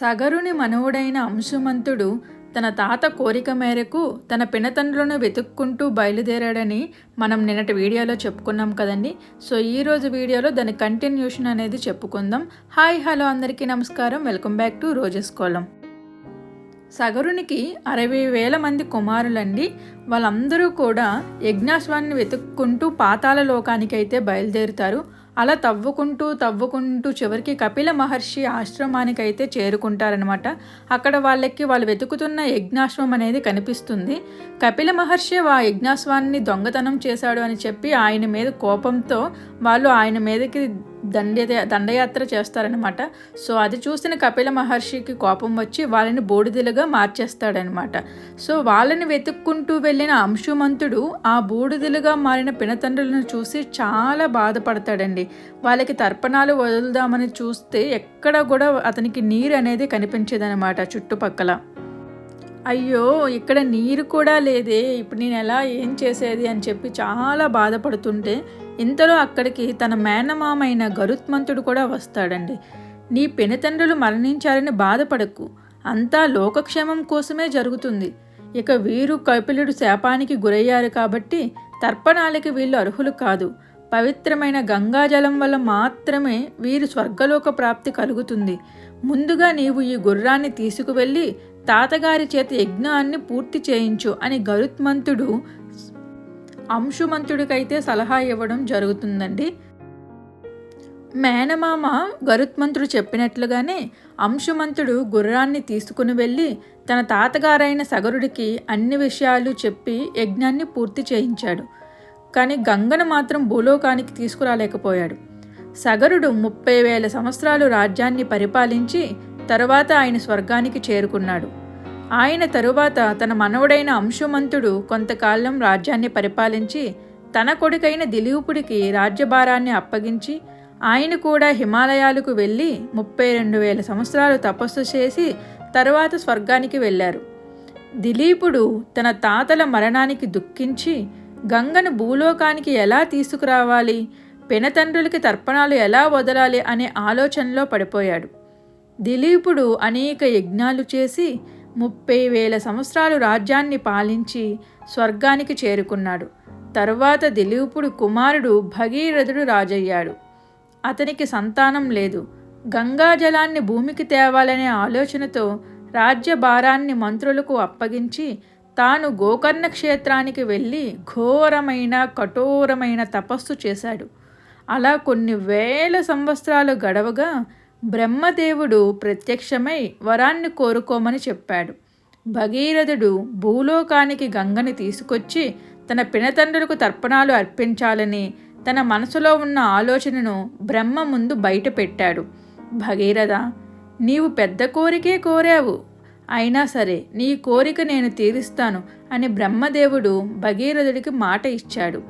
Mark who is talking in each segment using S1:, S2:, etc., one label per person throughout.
S1: సగరుని మనవుడైన అంశుమంతుడు తన తాత కోరిక మేరకు తన పినతండ్రులను వెతుక్కుంటూ బయలుదేరాడని మనం నిన్నటి వీడియోలో చెప్పుకున్నాం కదండి. సో ఈ రోజు వీడియోలో దాని కంటిన్యూషన్ అనేది చెప్పుకుందాం. హాయ్ హలో అందరికీ నమస్కారం. Welcome back to roses Kolam. సగరునికి అరవై వేల మంది కుమారులండి. వాళ్ళందరూ కూడా యజ్ఞాశ్వాన్ని వెతుక్కుంటూ పాతాల లోకానికి అయితే బయలుదేరుతారు. అలా తవ్వుకుంటూ తవ్వుకుంటూ చివరికి కపిల మహర్షి ఆశ్రమానికి అయితే చేరుకుంటారనమాట అక్కడ వాళ్ళకి వాళ్ళు వెతుకుతున్న యజ్ఞాశ్వం అనేది కనిపిస్తుంది. కపిల మహర్షి ఆ యజ్ఞాశ్వాన్ని దొంగతనం చేశాడు అని చెప్పి ఆయన మీద కోపంతో వాళ్ళు ఆయన మీదకి దండ దండయాత్ర చేస్తారనమాట సో అది చూసిన కపిల మహర్షికి కోపం వచ్చి వాళ్ళని బూడిదలుగా మార్చేస్తాడనమాట సో వాళ్ళని వెతుక్కుంటూ వెళ్ళిన అంశుమంతుడు ఆ బూడిదలుగా మారిన పినతండ్రులను చూసి చాలా బాధపడతాడండి. వాళ్ళకి తర్పణాలు వదులుదామని చూస్తే ఎక్కడ కూడా అతనికి నీరు అనేది కనిపించేదనమాట చుట్టుపక్కల. అయ్యో ఇక్కడ నీరు కూడా లేదే. ఇప్పుడు నేను ఎలా ఏం చేసేది అని చెప్పి చాలా బాధపడుతుంటే ఇంతలో అక్కడికి తన మేనమామైన గరుత్మంతుడు కూడా వస్తాడండి. నీ పెనుతండ్రులు మరణించారని బాధపడకు. అంతా లోకక్షేమం కోసమే జరుగుతుంది. ఇక వీరు కపిలుడు శాపానికి గురయ్యారు కాబట్టి తర్పణాలకి వీళ్ళు అర్హులు కాదు. పవిత్రమైన గంగాజలం వల్ల మాత్రమే వీరు స్వర్గలోక ప్రాప్తి కలుగుతుంది. ముందుగా నీవు ఈ గుర్రాన్ని తీసుకువెళ్ళి తాతగారి చేత యజ్ఞాన్ని పూర్తి చేయించు అని గరుత్మంతుడు అంశుమంతుడికైతే సలహా ఇవ్వడం జరుగుతుందండి. మేనమామ గరుత్మంతుడు చెప్పినట్లుగానే అంశుమంతుడు గుర్రాన్ని తీసుకుని వెళ్ళి తన తాతగారైన సగరుడికి అన్ని విషయాలు చెప్పి యజ్ఞాన్ని పూర్తి చేయించాడు. కానీ గంగను మాత్రం భూలోకానికి తీసుకురాలేకపోయాడు. సగరుడు ముప్పై వేల సంవత్సరాలు రాజ్యాన్ని పరిపాలించి తరువాత ఆయన స్వర్గానికి చేరుకున్నాడు. ఆయన తరువాత తన మనవడైన అంశుమంతుడు కొంతకాలం రాజ్యాన్ని పరిపాలించి తన కొడుకైన దిలీపుడికి రాజ్యభారాన్ని అప్పగించి ఆయన కూడా హిమాలయాలకు వెళ్ళి ముప్పై రెండు వేల సంవత్సరాలు తపస్సు చేసి తరువాత స్వర్గానికి వెళ్ళారు. దిలీపుడు తన తాతల మరణానికి దుఃఖించి గంగను భూలోకానికి ఎలా తీసుకురావాలి పెనతండ్రులకి తర్పణాలు ఎలా వదలాలి అనే ఆలోచనలో పడిపోయాడు. దిలీపుడు అనేక యజ్ఞాలు చేసి ముప్పై వేల సంవత్సరాలు రాజ్యాన్ని పాలించి స్వర్గానికి చేరుకున్నాడు. తరువాత దిలీపుడు కుమారుడు భగీరథుడు రాజయ్యాడు. అతనికి సంతానం లేదు. గంగాజలాన్ని భూమికి తేవాలనే ఆలోచనతో రాజ్య భారాన్ని మంత్రులకు అప్పగించి తాను గోకర్ణ క్షేత్రానికి వెళ్ళి ఘోరమైన కఠోరమైన తపస్సు చేశాడు. అలా కొన్ని వేల సంవత్సరాలు గడవగా బ్రహ్మదేవుడు ప్రత్యక్షమై వరాన్ని కోరుకోమని చెప్పాడు. భగీరథుడు భూలోకానికి గంగని తీసుకొచ్చి తన పినతండ్రులకు తర్పణాలు అర్పించాలని తన మనసులో ఉన్న ఆలోచనను బ్రహ్మ ముందు బయట పెట్టాడు భగీరథ నీవు పెద్ద కోరికే కోరావు. అయినా సరే నీ కోరిక నేను తీరుస్తాను అని బ్రహ్మదేవుడు భగీరథుడికి మాట ఇచ్చాడు.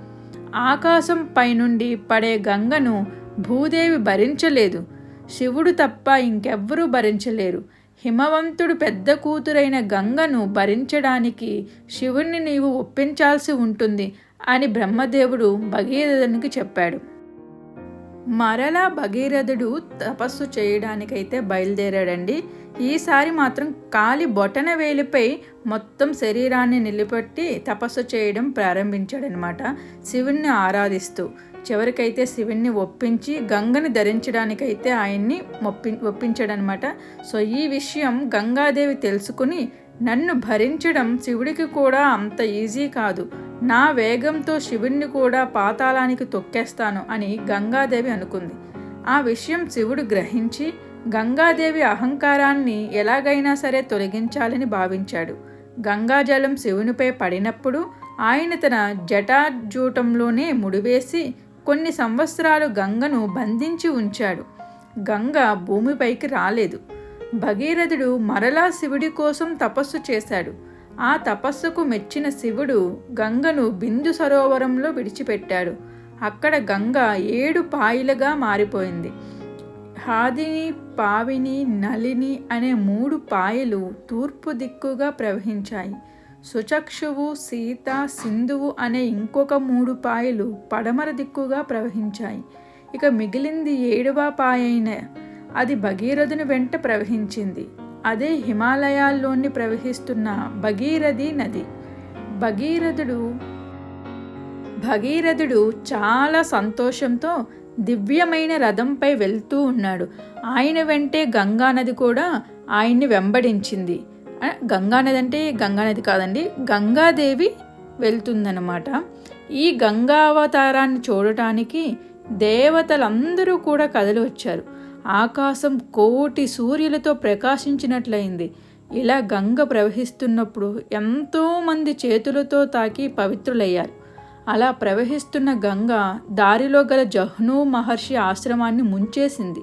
S1: ఆకాశం పైనుండి పడే గంగను భూదేవి భరించలేదు. శివుడు తప్ప ఇంకెవ్వరూ భరించలేరు. హిమవంతుడు పెద్ద కూతురైన గంగను భరించడానికి శివుణ్ణి నీవు ఒప్పించాల్సి ఉంటుంది అని బ్రహ్మదేవుడు భగీరథునికి చెప్పాడు. మరలా భగీరథుడు తపస్సు చేయడానికైతే బయలుదేరాడండి. ఈసారి మాత్రం కాలి బొటన వేలిపై మొత్తం శరీరాన్ని నిలబెట్టి తపస్సు చేయడం ప్రారంభించాడనమాట శివుణ్ణి ఆరాధిస్తూ. చివరికైతే శివుణ్ణి ఒప్పించి గంగని ధరించడానికైతే ఆయన్ని ఒప్పి ఒప్పించాడనమాట సో ఈ విషయం గంగాదేవి తెలుసుకుని నన్ను భరించడం శివుడికి కూడా అంత ఈజీ కాదు. నా వేగంతో శివుణ్ణి కూడా పాతాళానికి తొక్కేస్తాను అని గంగాదేవి అనుకుంది. ఆ విషయం శివుడు గ్రహించి గంగాదేవి అహంకారాన్ని ఎలాగైనా సరే తొలగించాలని భావించాడు. గంగాజలం శివునిపై పడినప్పుడు ఆయన తన జటాజూటంలోనే ముడివేసి కొన్ని సంవత్సరాలు గంగను బంధించి ఉంచాడు. గంగ భూమిపైకి రాలేదు. భగీరథుడు మరలా శివుడి కోసం తపస్సు చేశాడు. ఆ తపస్సుకు మెచ్చిన శివుడు గంగను బిందు సరోవరంలో విడిచిపెట్టాడు. అక్కడ గంగ ఏడు పాయిలుగా మారిపోయింది. హాదిని పావిని నలిని అనే మూడు పాయలు తూర్పు దిక్కుగా ప్రవహించాయి. సుచక్షువు సీత సింధువు అనే ఇంకొక మూడు పాయలు పడమర దిక్కుగా ప్రవహించాయి. ఇక మిగిలింది ఏడవ పాయైన అది భగీరథుని వెంట ప్రవహించింది. అదే హిమాలయాల్లోని ప్రవహిస్తున్న భగీరథి నది. భగీరథుడు భగీరథుడు చాలా సంతోషంతో దివ్యమైన రథంపై వెళ్తూ ఉన్నాడు. ఆయన వెంటే గంగానది కూడా ఆయన్ని వెంబడించింది. గంగానది అంటే గంగానది కాదండి గంగాదేవి వెళ్తుందన్నమాట. ఈ గంగా అవతారాన్ని చూడటానికి దేవతలందరూ కూడా కదలి వచ్చారు. ఆకాశం కోటి సూర్యులతో ప్రకాశించినట్లయింది. ఇలా గంగ ప్రవహిస్తున్నప్పుడు ఎంతోమంది చేతులతో తాకి పవిత్రులయ్యారు. అలా ప్రవహిస్తున్న గంగ దారిలో గల జహ్ను మహర్షి ఆశ్రమాన్ని ముంచేసింది.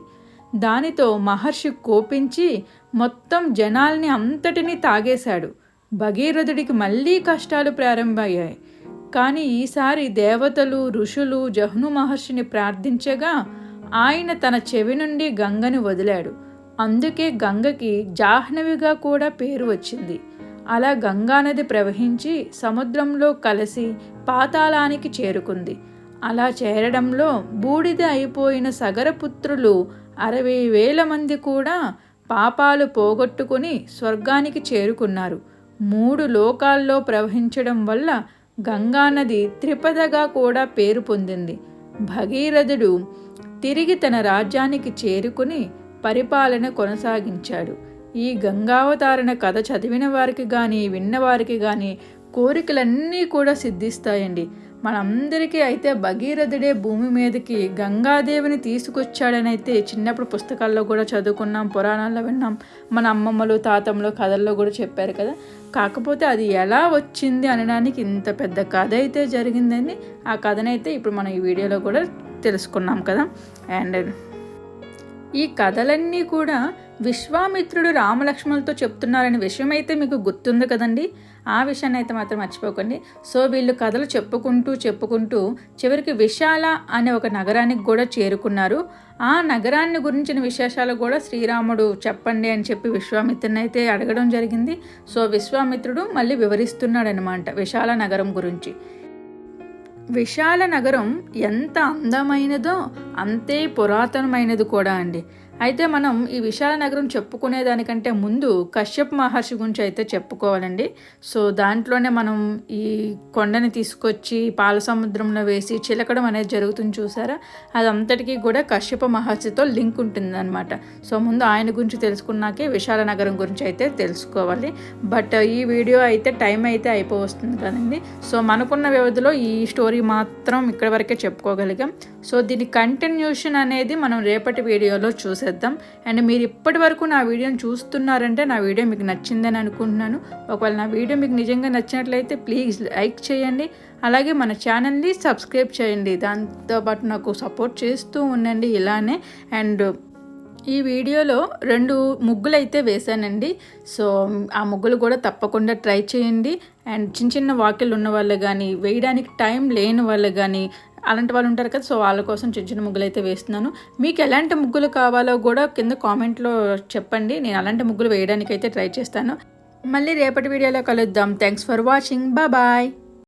S1: దానితో మహర్షి కోపించి మొత్తం జనాల్ని అంతటినీ తాగేశాడు. భగీరథుడికి మళ్ళీ కష్టాలు ప్రారంభమయ్యాయి. కానీ ఈసారి దేవతలు ఋషులు జహ్ను మహర్షిని ప్రార్థించగా ఆయన తన చెవి నుండి గంగను వదిలాడు. అందుకే గంగకి జాహ్నవిగా కూడా పేరు వచ్చింది. అలా గంగానది ప్రవహించి సముద్రంలో కలిసి పాతాళానికి చేరుకుంది. అలా చేరడంలో బూడిద అయిపోయిన సగరపుత్రులు అరవై వేల మంది కూడా పాపాలు పోగొట్టుకుని స్వర్గానికి చేరుకున్నారు. మూడు లోకాల్లో ప్రవహించడం వల్ల గంగానది త్రిపదగా కూడా పేరు పొందింది. భగీరథుడు తిరిగి తన రాజ్యానికి చేరుకుని పరిపాలన కొనసాగించాడు. ఈ గంగావతారణ కథ చదివిన వారికి కానీ విన్నవారికి కానీ కోరికలన్నీ కూడా సిద్ధిస్తాయండి. మనందరికీ అయితే భగీరథుడే భూమి మీదకి గంగాదేవిని తీసుకొచ్చాడని అయితే చిన్నప్పుడు పుస్తకాల్లో కూడా చదువుకున్నాం పురాణాల్లో విన్నాం. మన అమ్మమ్మలు తాతమ్మలు కథల్లో కూడా చెప్పారు కదా. కాకపోతే అది ఎలా వచ్చింది అనడానికి ఇంత పెద్ద కథ అయితే జరిగిందని ఆ కథనైతే ఇప్పుడు మనం ఈ వీడియోలో కూడా తెలుసుకున్నాం కదా. అండ్ ఈ కథలన్నీ కూడా విశ్వామిత్రుడు రామలక్ష్మణులతో చెప్తున్నారనే విషయం అయితే మీకు గుర్తుంది కదండి. ఆ విషయాన్ని అయితే మాత్రం మర్చిపోకండి. సో వీళ్ళు కథలు చెప్పుకుంటూ చెప్పుకుంటూ చివరికి విశాల అనే ఒక నగరానికి కూడా చేరుకున్నారు. ఆ నగరాన్ని గురించిన విశేషాలు కూడా శ్రీరాముడు చెప్పండి అని చెప్పి విశ్వామిత్రుని అయితే అడగడం జరిగింది. సో విశ్వామిత్రుడు మళ్ళీ వివరిస్తున్నాడనమాట విశాల నగరం గురించి. విశాల నగరం ఎంత అందమైనదో అంతే పురాతనమైనది కూడా అండి. అయితే మనం ఈ విశాల నగరం చెప్పుకునే దానికంటే ముందు కశ్యప్ మహర్షి గురించి అయితే చెప్పుకోవాలండి. సో దాంట్లోనే మనం ఈ కొండని తీసుకొచ్చి పాల సముద్రంలో వేసి చిలకడం అనేది జరుగుతుంది చూసారా? అదంతటికీ కూడా కశ్యప మహర్షితో లింక్ ఉంటుంది అనమాట సో ముందు ఆయన గురించి తెలుసుకున్నాకే విశాల నగరం గురించి అయితే తెలుసుకోవాలి. బట్ ఈ వీడియో అయితే టైం అయితే అయిపోవస్తుంది కదండి. సో మనకున్న వ్యవధిలో ఈ స్టోరీ మాత్రం ఇక్కడ వరకే చెప్పుకోగలిగాం. సో దీని కంటిన్యూషన్ అనేది మనం రేపటి వీడియోలో చూసేద్దాం. అండ్ మీరు ఇప్పటి వరకు నా వీడియోని చూస్తున్నారంటే నా వీడియో మీకు నచ్చిందని అనుకుంటున్నాను. ఒకవేళ నా వీడియో మీకు నిజంగా నచ్చినట్లయితే ప్లీజ్ లైక్ చేయండి. అలాగే మన ఛానల్ని సబ్స్క్రైబ్ చేయండి. దాంతోపాటు నాకు సపోర్ట్ చేస్తూ ఉండండి ఇలానే. అండ్ ఈ వీడియోలో రెండు ముగ్గులు అయితే వేశానండి. సో ఆ ముగ్గులు కూడా తప్పకుండా ట్రై చేయండి. అండ్ చిన్న చిన్న వాక్యలు ఉన్న వాళ్ళు కానీ వేయడానికి టైం లేని వాళ్ళు కానీ అలాంటి వాళ్ళు ఉంటారు కదా సో వాళ్ళ కోసం చిన్న చిన్న ముగ్గులు అయితే వేస్తున్నాను. మీకు ఎలాంటి ముగ్గులు కావాలో కూడా కింద కామెంట్లో చెప్పండి. నేను అలాంటి ముగ్గులు వేయడానికైతే ట్రై చేస్తాను. మళ్ళీ రేపటి వీడియోలో కలుద్దాం. Thanks for watching bye